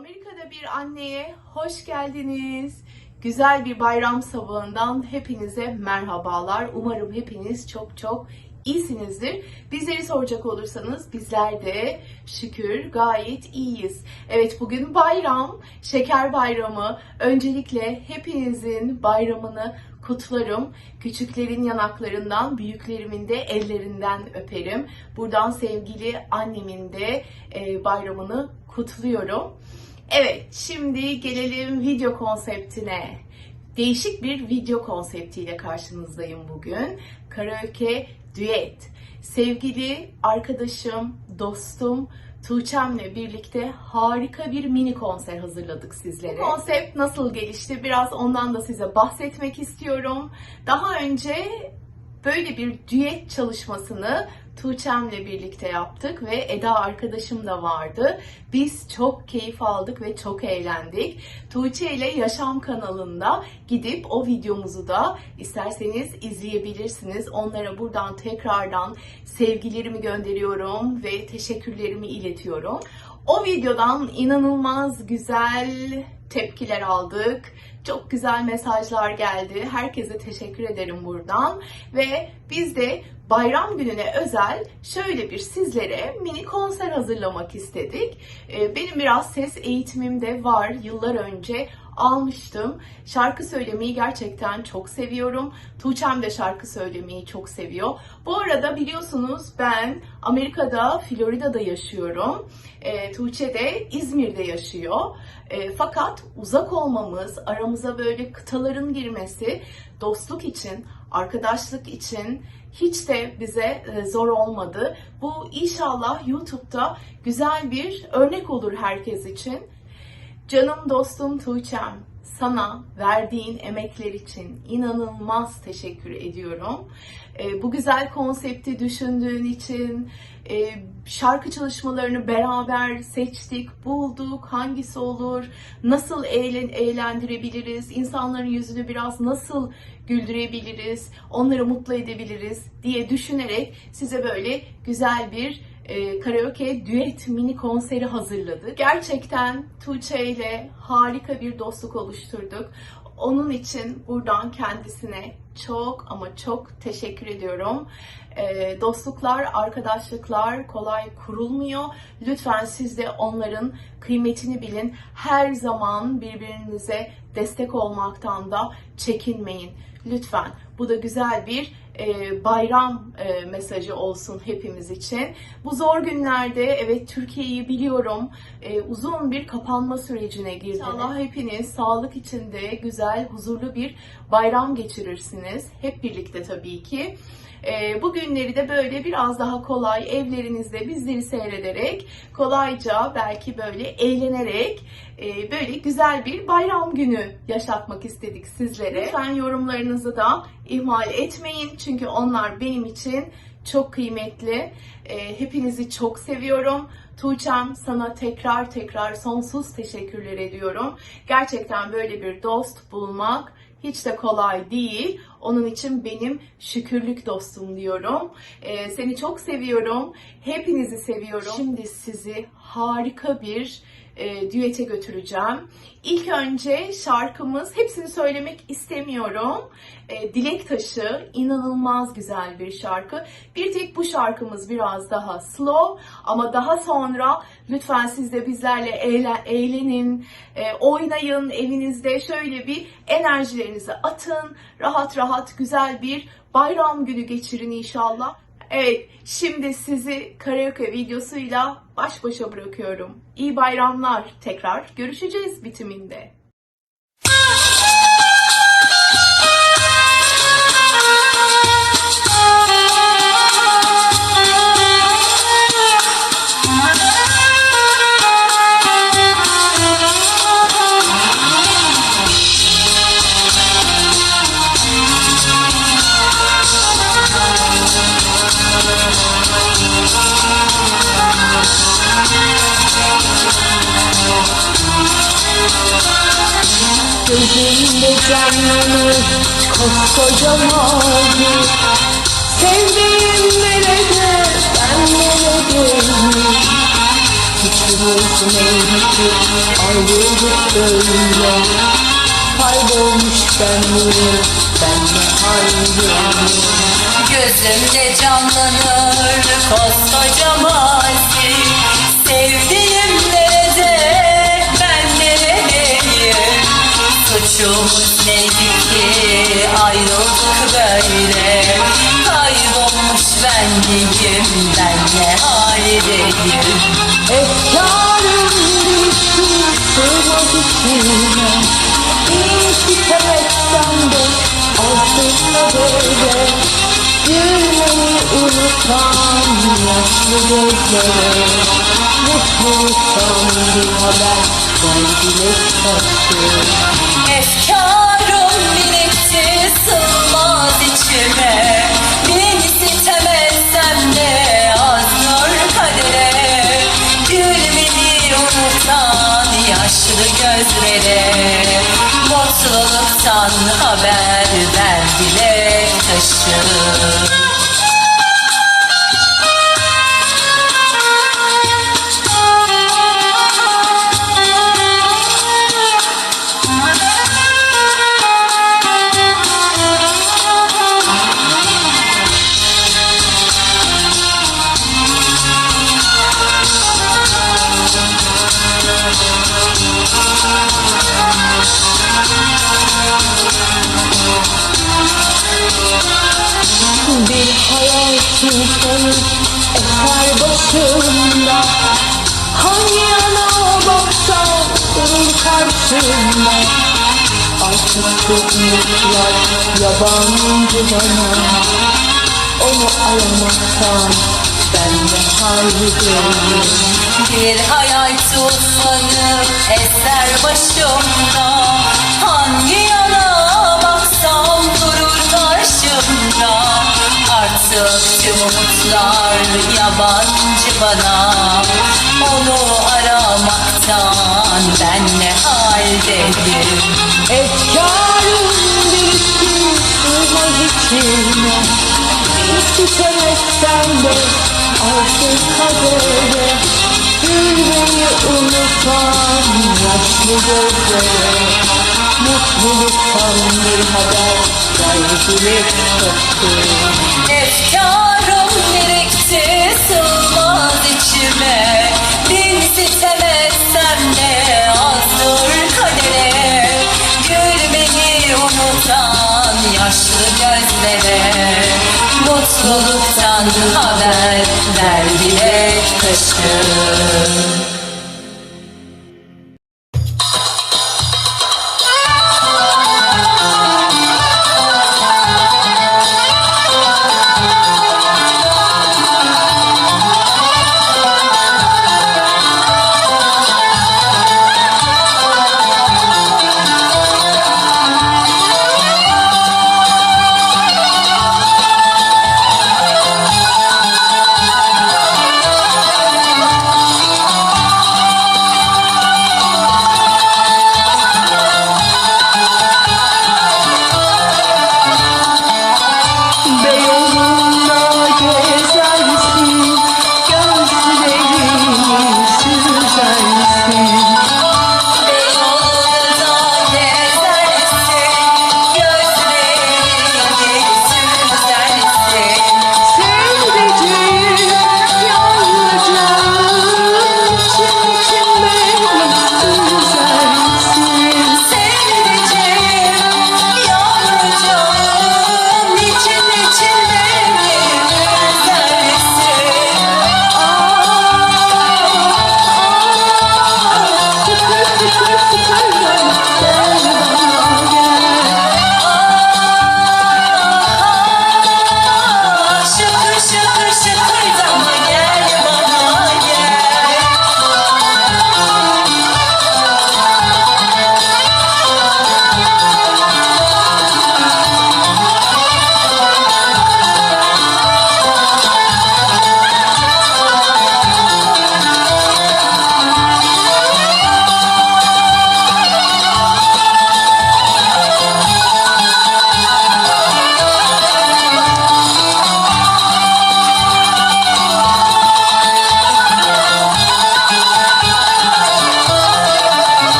Amerika'da bir anneye hoş geldiniz. Güzel bir bayram sabahından hepinize merhabalar. Umarım hepiniz çok çok iyisinizdir. Bizleri soracak olursanız bizler de şükür gayet iyiyiz. Evet bugün bayram, şeker bayramı. Öncelikle hepinizin bayramını kutlarım. Küçüklerin yanaklarından, büyüklerimin de ellerinden öperim. Buradan sevgili annemin de e, bayramını kutluyorum. Evet, şimdi gelelim video konseptine. Değişik bir video konseptiyle karşınızdayım bugün. Karaoke düet. Sevgili arkadaşım, dostum Tuğçem'le birlikte harika bir mini konser hazırladık sizlere. Bu konsept nasıl gelişti? Biraz ondan da size bahsetmek istiyorum. Daha önce böyle bir düet çalışmasını Tuğçem'le birlikte yaptık ve Eda arkadaşım da vardı. Biz çok keyif aldık ve çok eğlendik. Tuğçe ile Yaşam kanalında gidip o videomuzu da isterseniz izleyebilirsiniz. Onlara buradan tekrardan sevgilerimi gönderiyorum ve teşekkürlerimi iletiyorum. O videodan inanılmaz güzel tepkiler aldık. Çok güzel mesajlar geldi. Herkese teşekkür ederim buradan. Ve biz de bayram gününe özel şöyle bir sizlere mini konser hazırlamak istedik. Ee, Benim biraz ses eğitimim de var. Yıllar önce almıştım. Şarkı söylemeyi gerçekten çok seviyorum. Tuğçem de şarkı söylemeyi çok seviyor. Bu arada biliyorsunuz ben Amerika'da, Florida'da yaşıyorum. E, Tuğçe de İzmir'de yaşıyor. E, fakat uzak olmamız, aramıza böyle kıtaların girmesi dostluk için, arkadaşlık için hiç de bize e, zor olmadı. Bu inşallah YouTube'da güzel bir örnek olur herkes için. Canım dostum Tuğçem, sana verdiğin emekler için inanılmaz teşekkür ediyorum. Ee, bu güzel konsepti düşündüğün için, e, şarkı çalışmalarını beraber seçtik, bulduk, hangisi olur, nasıl eğlen eğlendirebiliriz, insanların yüzünü biraz nasıl güldürebiliriz, onları mutlu edebiliriz diye düşünerek size böyle güzel bir e, karaoke düet mini konseri hazırladık. Gerçekten Tuğçe ile harika bir dostluk oluşturduk. Onun için buradan kendisine çok ama çok teşekkür ediyorum. E, dostluklar, arkadaşlıklar kolay kurulmuyor. Lütfen siz de onların kıymetini bilin. Her zaman birbirinize destek olmaktan da çekinmeyin. Lütfen. Bu da güzel bir e, bayram e, mesajı olsun hepimiz için. Bu zor günlerde evet Türkiye'yi biliyorum e, uzun bir kapanma sürecine girdi. İnşallah hepiniz sağlık içinde güzel, huzurlu bir bayram geçirirsiniz. Hep birlikte tabii ki. E, bu günleri de böyle biraz daha kolay evlerinizde bizleri seyrederek kolayca belki böyle eğlenerek böyle güzel bir bayram günü yaşatmak istedik sizlere. Lütfen yorumlarınızı da ihmal etmeyin çünkü onlar benim için çok kıymetli. E, hepinizi çok seviyorum. Tuğçem sana tekrar tekrar sonsuz teşekkürler ediyorum. Gerçekten böyle bir dost bulmak hiç de kolay değil. Onun için benim şükürlük dostum diyorum. Ee, seni çok seviyorum. Hepinizi seviyorum. Şimdi sizi harika bir e, düete götüreceğim. İlk önce şarkımız, hepsini söylemek istemiyorum. E, Dilek Taşı inanılmaz güzel bir şarkı. Bir tek bu şarkımız biraz daha slow ama daha sonra lütfen siz de bizlerle eğlen, eğlenin, e, oynayın evinizde şöyle bir enerjilerinizi atın. Rahat rahat güzel bir bayram günü geçirin inşallah. Evet, şimdi sizi karaoke videosuyla baş başa bırakıyorum. İyi bayramlar. Tekrar görüşeceğiz bitiminde. Canlanır koskoca mavi Sevdiğim nerede ben neredeyim Suçumuz neydi ayrıldık öyle Kaybolmuş benliğim ben ne hayran Gözümde canlanır koskoca mazi ayrıldık böyle. Kaybolmuş benliğim ben ne haldeyim Efkarım değişti sığmaz içime İyi sitemekten de altında böyle. Gülmeyi unutan yaşlı gözlere Mutluluktan bir haber ben dilek taşı Efkarım içime Bin sitem etsem de azdır kadere. Gülmeyi unutan yaşlı gözlere. Mutluluktan haber ver dilek taşı karşımda Artık çok mutlular yabancı bana. Onu aramaktan ben ne haldeyim Bir hayal tufanı eser başımda. Hangi yana baksam durur karşımda. Artık tüm umutlar yabancı bana. Onu aramaktan ben ne haldeyim Efkarım birikti sığmaz içime. Bir sitemekten de artık kadere Gülmeyi unutan yaşlı gözlere Mutluluktan bir haber ver dilek taşı Efkarım birikti sığmaz içime Bin sitem etsem de azdır yaşlı gözlere Mutluluktan haber ver dilek taşı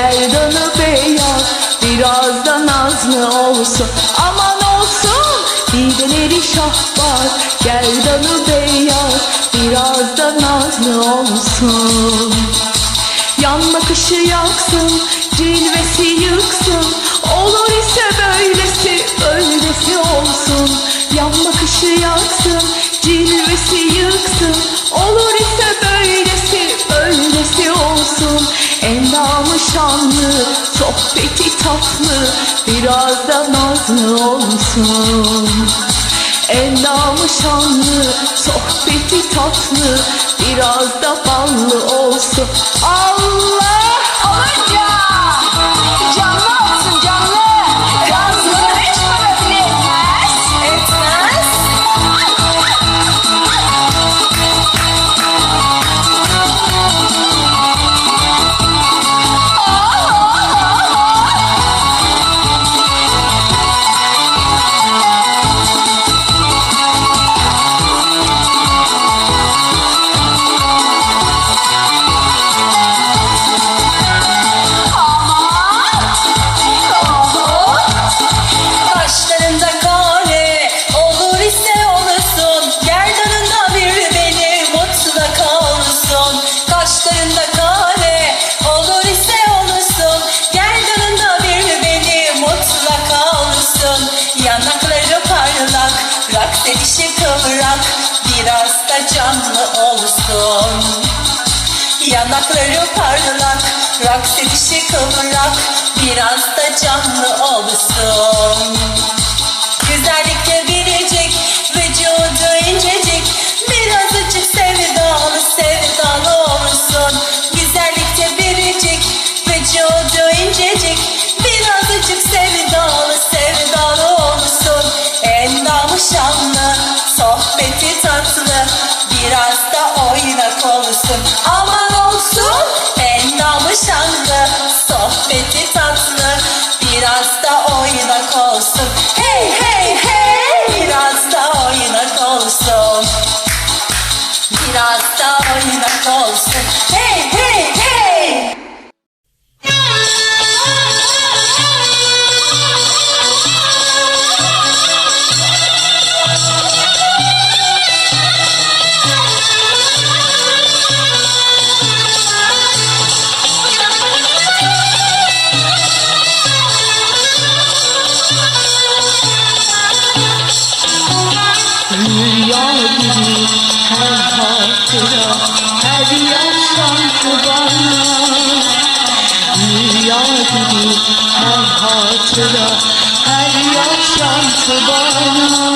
gerdanı beyaz Birazdan nazlı olsun aman olsun Dideleri şahbar gerdanı beyaz Birazdan nazlı olsun Yan bakışı yaksın cilvesi yıksın. Olur ise böylesi böylesi olsun. Yan bakışı yaksın cilvesi yıksın. Olur Endamı şanlı, sohbeti tatlı Biraz da nazlı olsun. Endamı şanlı, sohbeti tatlı Biraz da ballı olsun. Allah! Olacak Serişi kıvrak biraz da canlı olsun. Yanakları parlak Raks edişi kıvrak biraz da canlı olsun. Güzellikleri Hey. Subhanallah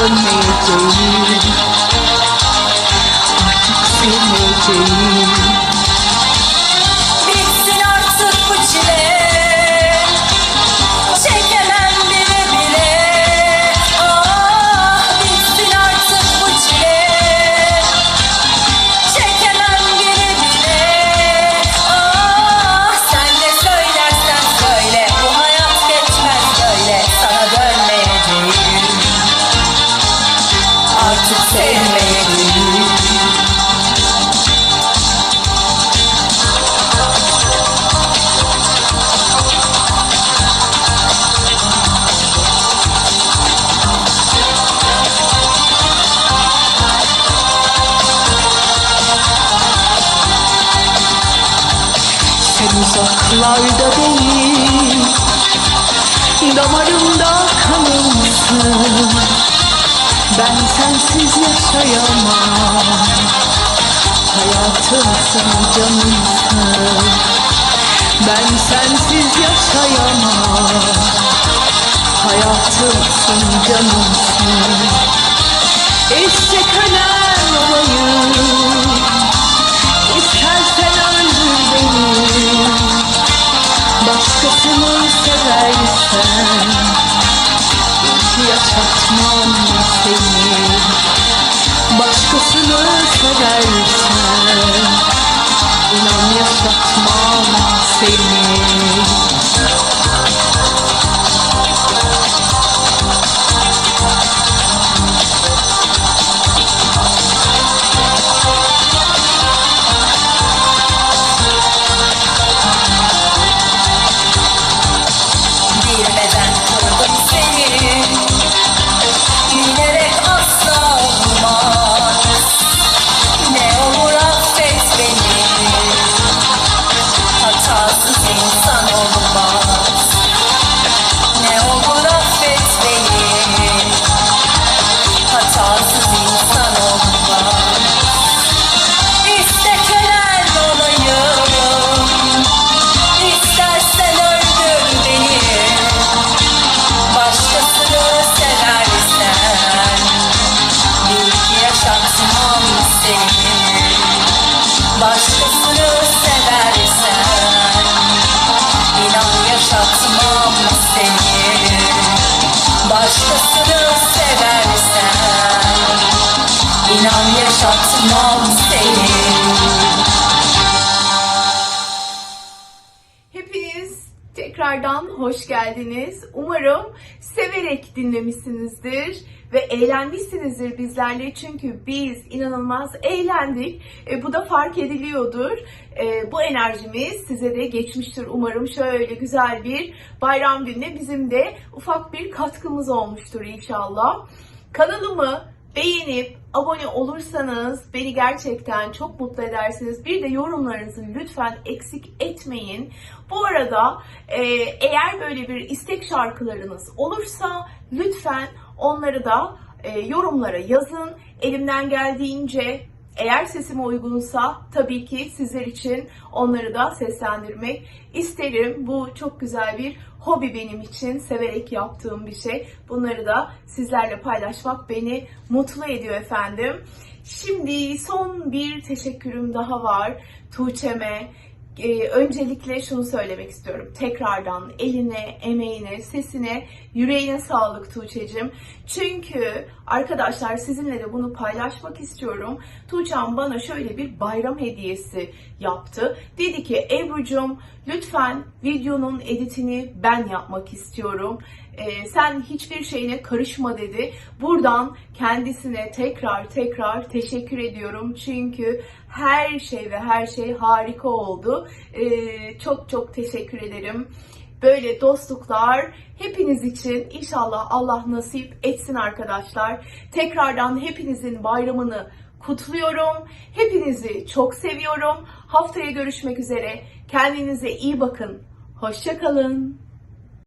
dönmeyeceğim. Artık sevmeyeceğim sensiz yaşayamam. Hayatımsın canımsın. Ben sensiz yaşayamam. Hayatımsın canımsın. İşte kölen olayım. İstersen öldür beni. Başkasını seversen. Yaşatmam seni yaşatmam Hepiniz tekrardan hoş geldiniz. Umarım severek dinlemişsinizdir ve eğlenmişsinizdir bizlerle çünkü biz inanılmaz eğlendik. E, bu da fark ediliyordur. E, bu enerjimiz size de geçmiştir umarım. Şöyle güzel bir bayram gününe bizim de ufak bir katkımız olmuştur inşallah. Kanalımı beğenip abone olursanız beni gerçekten çok mutlu edersiniz. Bir de yorumlarınızı lütfen eksik etmeyin. Bu arada e, eğer böyle bir istek şarkılarınız olursa lütfen onları da e, yorumlara yazın. Elimden geldiğince eğer sesime uygunsa tabii ki sizler için onları da seslendirmek isterim. Bu çok güzel bir hobi benim için. Severek yaptığım bir şey. Bunları da sizlerle paylaşmak beni mutlu ediyor efendim. Şimdi son bir teşekkürüm daha var. Tuğçe'me, ee, öncelikle şunu söylemek istiyorum. Tekrardan eline, emeğine, sesine, yüreğine sağlık Tuğçe'cim. Çünkü arkadaşlar sizinle de bunu paylaşmak istiyorum. Tuğçe'm bana şöyle bir bayram hediyesi yaptı. Dedi ki Ebru'cum lütfen videonun editini ben yapmak istiyorum. Ee, sen hiçbir şeyine karışma dedi. Buradan kendisine tekrar tekrar teşekkür ediyorum. Çünkü her şey ve her şey harika oldu. Ee, çok çok teşekkür ederim. Böyle dostluklar hepiniz için inşallah Allah nasip etsin arkadaşlar. Tekrardan hepinizin bayramını kutluyorum. Hepinizi çok seviyorum. Haftaya görüşmek üzere. Kendinize iyi bakın. Hoşçakalın.